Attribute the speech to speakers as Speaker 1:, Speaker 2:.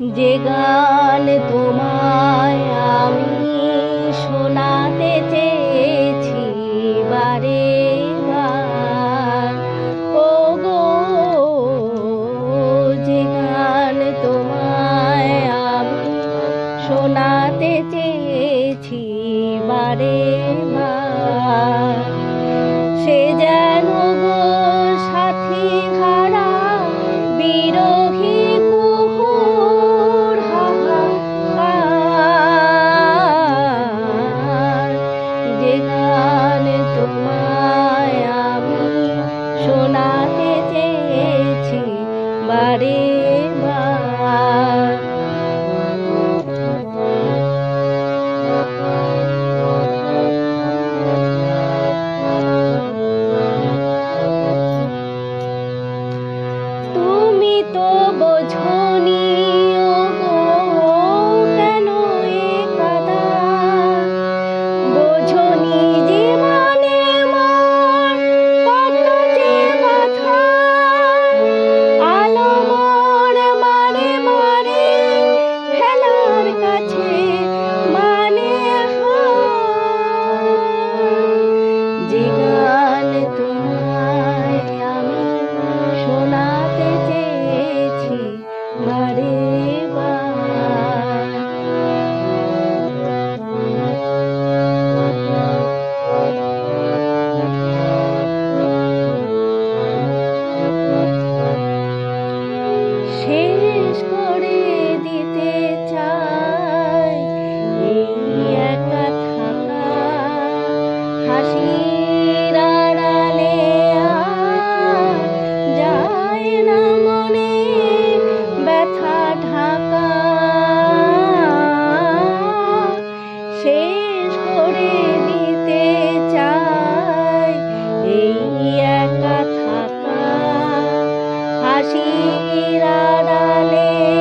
Speaker 1: যে গান তোমায় আমি শোনাতে চেয়েছি বারে বার। গো যে তোমায় আমি শোনাতে চেয়েছি বারে বার। সে যেন গো সাথী ধারা বিরোহী Krishna হাসির আড়ালে